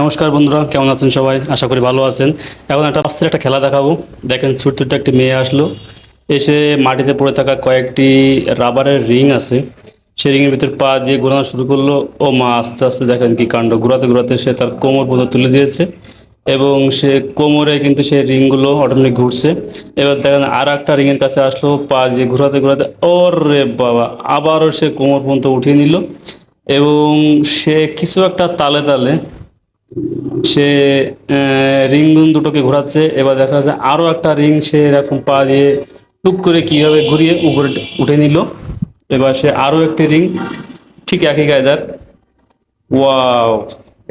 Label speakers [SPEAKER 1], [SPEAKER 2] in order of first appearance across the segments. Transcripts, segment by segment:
[SPEAKER 1] নমস্কার বন্ধুরা, কেমন আছেন সবাই? আশা করি ভালো আছেন। এখন একটা অস্থির একটা খেলা দেখাবো। দেখেন ছোট্ট ছোট্ট একটি মেয়ে আসলো। এসে মাটিতে পড়ে থাকা কয়েকটি রাবারের রিং আছে। সেই রিংয়ের ভিতর পা দিয়ে ঘোরানো শুরু করল। ও মা, আস্তে আস্তে দেখেন কি কাণ্ড। ঘোরাতে ঘোরাতে সে তার কোমর পর্যন্ত তুলে দিয়েছে এবং সে কোমরে কিন্তু সেই রিংগুলো অটোমেটিক ঘুরছে। এবার দেখেন আর একটা রিংয়ের কাছে আসলো, পা দিয়ে ঘোরাতে ঘোরাতে ওরে বাবা, আবারও সে কোমর পর্যন্ত উঠিয়ে নিল এবং সে কিছু একটা তালে তালে সে রিংগুন দুটোকে ঘোরাচ্ছে। এবার দেখা যাচ্ছে আরও একটা রিং সে এরকম পা দিয়ে টুক করে কীভাবে ঘুরিয়ে উপরে উঠে নিল। এবার সে আরও একটি রিং, ঠিক একই কায়দার। ওয়াও,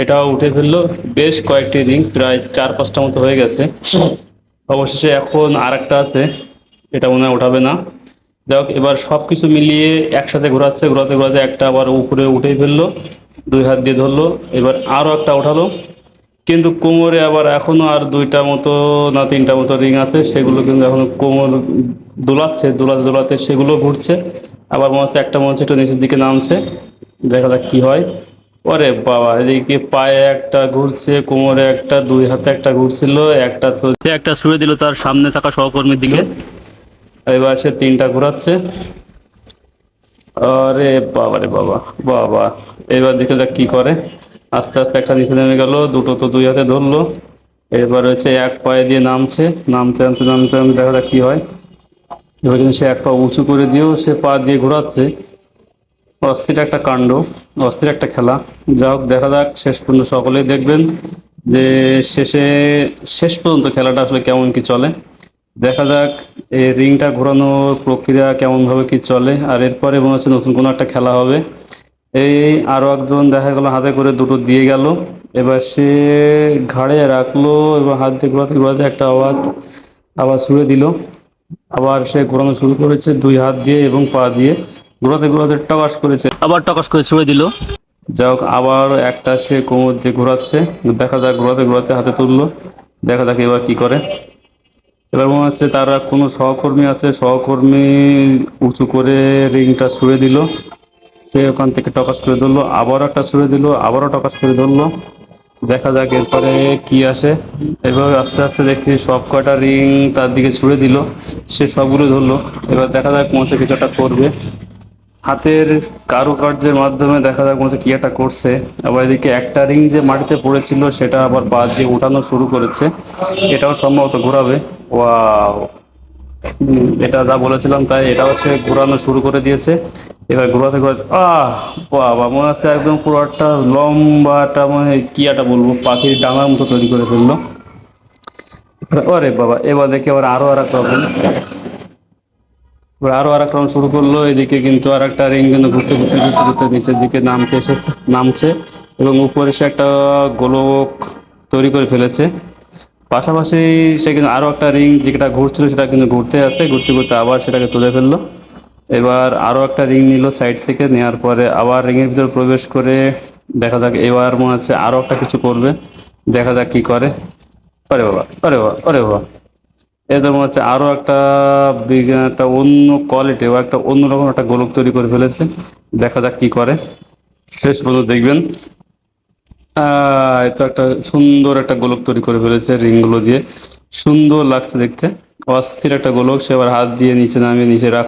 [SPEAKER 1] এটাও উঠে ফেলল। বেশ কয়েকটি রিং, প্রায় চার পাঁচটা মতো হয়ে গেছে। অবশেষে এখন আর একটা আছে, এটা মনে হয় ওঠাবে না। যাক এবার সব কিছু মিলিয়ে একসাথে ঘোরাচ্ছে, ঘোরাতে ঘোরাতে একটা আবার উপরে উঠেই ফেলল। দুই হাত দিয়ে ধরলো, এবার আরও একটা ওঠালো। কিন্তু কোমরে আবার এখনও আর দুইটা মতো না তিনটা মতো রিং আছে, সেগুলো কিন্তু এখনও কোমর দোলাচ্ছে, দোলাতে দোলাতে সেগুলো ঘুরছে। আবার মনে হচ্ছে একটা মনে হচ্ছে একটু নিচের দিকে নামছে। দেখা যাক কি হয়। ওরে বাবা, এদিকে পায়ে একটা ঘুরছে, কোমরে একটা, দুই হাতে একটা ঘুরছিল, একটা তো একটা শুয়ে দিল তার সামনে থাকা সহকর্মীর দিকে। এবার সে তিনটা ঘোরাচ্ছে। আরে বাবা রে বাবা বাবা। এবার দেখে যাক কি করে। আস্তে আস্তে একটা নিচে নেমে গেল, দুটো তো দুই হাতে ধরলো। এবার হচ্ছে এক পায়ে দিয়ে নামছে, নামতে নামতে নামতে নামতে দেখা যাক কি হয়। এবার কিন্তু সে এক পা উঁচু করে দিয়েও সে পা দিয়ে ঘোরাচ্ছে। অস্থির একটা কাণ্ড, অস্থির একটা খেলা। যা হোক, দেখা যাক, শেষ পর্যন্ত সকলেই দেখবেন যে শেষে, শেষ পর্যন্ত খেলাটা আসলে কেমন কি চলে। দেখা যাক এই রিংটা ঘোরানোর প্রক্রিয়া কেমনভাবে কি চলে। আর এরপরে মনে হচ্ছে নতুন কোনো একটা খেলা হবে। এই আরও একজন দেখা গেল হাতে করে দুটো দিয়ে গেল। এবার সে ঘাড়ে রাখল এবার হাত দিয়ে ঘোরাতে ঘোরাতে একটা আওয়াজ আবার ছুঁড়ে দিল। আবার সে ঘোরানো শুরু করেছে দুই হাত দিয়ে এবং পা দিয়ে। ঘোরাতে ঘোরাতে টকাস করেছে। আবার টকাস করে ছুঁড়ে দিল। যাই হোক আবার একটা সে কোমর দিয়ে ঘোরাচ্ছে। দেখা যাক ঘোরাতে ঘোরাতে হাতে তুললো। দেখা যাক এবার কি করে। মনে হচ্ছে তারা কোনো সহকর্মী আছে, সহকর্মী উঁচু করে রিংটা ছুঁড়ে দিল। সে ওখান থেকে টকাস করে ধরলো, আবারও একটা ছুঁড়ে দিল, আবারও টকাস করে ধরলো। দেখা যাক এরপরে কি আসে। এভাবে আস্তে আস্তে দেখছি সব কয়টা রিং তার দিকে ছুঁড়ে দিল, সে সবগুলো ধরলো। এবার দেখা যাক মনে কিছু একটা করবে। হাতের কারুকার্যের মাধ্যমে দেখা যাক হচ্ছে কি একটা করছে। আবার এদিকে একটা রিং যে মাটিতে পড়েছিল, সেটা আবার বাদ দিয়ে উঠানো শুরু করেছে। এটাও সম্ভবত ঘোরাবে। ওয়াও এটা যা বলেছিলাম তাই এটা হচ্ছে ঘোরানো শুরু করে দিয়েছে। এবার ঘোরাতে ঘোরাতে, আহ, বাবা, মনে হচ্ছে একদম পুরো একটা লম্বা একটা মানে কি একটা বলব, পাখির ডাঙার মতো তৈরি করে ফেলল। আরে বাবা, এবার দেখি আবার আরও আর একটা হবে এবার আরও রাউন্ড শুরু করল, এদিকে কিন্তু আর একটা রিং কিন্তু ঘুরতে ঘুরতে ঘুরতে ঘুরতে নিচের দিকে নামতে এসেছে, নামছে এবং উপরে সে একটা গোলক তৈরি করে ফেলেছে। পাশাপাশি সে কিন্তু আরও একটা রিং যেটা ঘুরছিল সেটা কিন্তু ঘুরতে আছে, ঘুরতে ঘুরতে আবার সেটাকে তুলে ফেলল। এবার আরও একটা রিং নিল সাইড থেকে নেওয়ার পরে আবার রিংয়ের ভিতরে প্রবেশ করে দেখা যাক, এবার মনে হচ্ছে আরও একটা কিছু করবে। দেখা যাক কি করে। আরে বাবা আরে বাবা আরে বাবা। এদের মনে হচ্ছে আরও একটা একটা অন্য কোয়ালিটি বা একটা অন্যরকম একটা গোলক তৈরি করে ফেলেছে। দেখা যাক কি করে। শেষ পর্যন্ত দেখবেন। এতো একটা সুন্দর একটা গোলক তৈরি করে ফেলেছে রিংগুলো দিয়ে। সুন্দর লাগছে দেখতে। অস্থির একটা গোলক, সে আবার হাত দিয়ে নিচে নামিয়ে নিচে রাখ